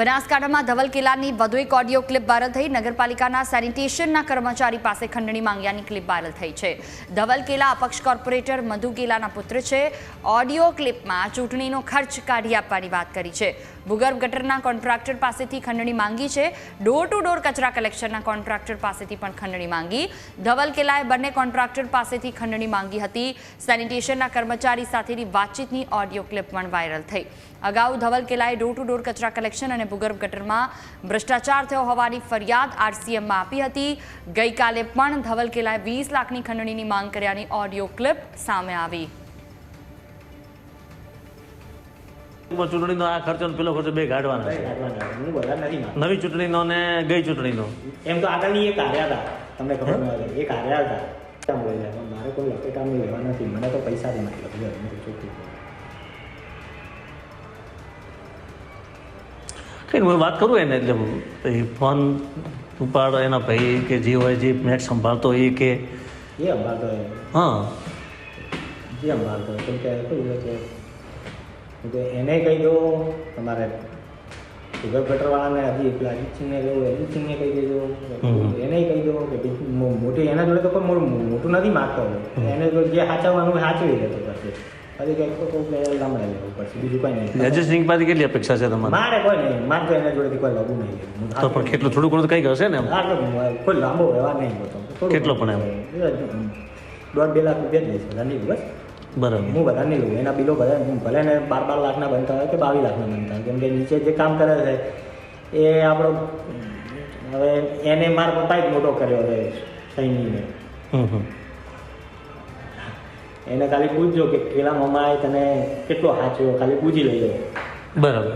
બનાસકાંઠામાં ધવલ કિલ્લાની વધુ એક ઓડિયો ક્લિપ વાયરલ થઈ. નગરપાલિકાના સેનિટેશનના કર્મચારી પાસે ખંડણી માંગ્યાની ક્લિપ વાયરલ થઈ છે. ધવલ કિલ્લા અપક્ષ કોર્પોરેટર મધુ કિલ્લાના પુત્ર છે. ઓડિયો ક્લિપમાં ચૂંટણીનો ખર્ચ કાઢી આપવાની વાત કરી છે. ભૂગર્ભ ગટરના કોન્ટ્રાક્ટર પાસેથી ખંડણી માંગી છે. ડોર ટુ ડોર કચરા કલેક્શનના કોન્ટ્રાક્ટર પાસેથી પણ ખંડણી માંગી. ધવલ કિલ્લાએ બંને કોન્ટ્રાક્ટર પાસેથી ખંડણી માંગી હતી. સેનિટેશનના કર્મચારી સાથેની વાતચીતની ઓડિયો ક્લિપ પણ વાયરલ થઈ. અગાઉ ધવલ કિલ્લાએ ડોર ટુ ડોર કચરા કલેક્શન અને ભૂગર્ભ ગટરમાં ભ્રષ્ટાચાર થયો હોવાની ફરિયાદ આરસીએમમાં આપી હતી. ગઈકાલે પણ ધવલ કેલાએ વીસ લાખની ખંડણીની માંગ કર્યાની ઓડિયો ક્લિપ સામે આવી. ચૂંટણીનો આ ખર્ચો પેલો ખર્ચો બે કાઢવાના છે. નવી ચૂંટણીનો ને ગઈ ચૂંટણીનો. એમ તો આગળની એક હાર્યા હતા. તમને ખબર એક હાર્યા હતા. મારે કોઈ લપે કામ નહીં લેવા નથી. મને તો પૈસાથી મતલબ છે કંઈ હું વાત કરું એને એટલે એ ફોન ઉપાડ એના ભાઈ કે જે હોય જે મેચ સંભાળતો એ કે. એ હોય. હા. જે અંબાતો કેમ કે કેવું કે એને કહી દો તમારે સુગર ગટરવાળાને હજી પેલા અજીતસિંહને કહ્યું અજીતસિંહને કહી દેજો. એને કહી દો કે મોટી એના જોડે તો કોઈ મોટું નથી માગતો. એને તો જે સાચવવાનું સાચવી લેતો પછી. પછી કંઈક તો કોઈ લાંબડે લેવું પડશે બીજું કંઈ નહીં. અજય સિંહ પાસે કેટલી અપેક્ષા છે તમારે? મારે કોઈ નહીં મારે તો એના જોડેથી કોઈ લગું નહીં. તો પણ કેટલું થોડું ઘણું કંઈક હશે ને કોઈ લાંબો વ્યવહાર નહીં હોતો કેટલો પણ એમ? દોઢ બે લાખ રૂપિયા જ લઈશ બધા નહીં બસ. બરાબર. હું બધા નહીં લઉં એના બિલો બધા ભલે ને બાર બાર લાખના બનતા હોય કે બાવીસ લાખના બનતા હોય કેમ કે નીચે જે કામ કરે છે એ આપણો હવે એને મારા પપ્પાએ જ મોટો કર્યો હવે સૈનીને હમ હમ. એને ખાલી પૂછજો કે પેલા મમ્માએ તને કેટલો સાચવ્યો ખાલી પૂછી લેજો. બરાબર.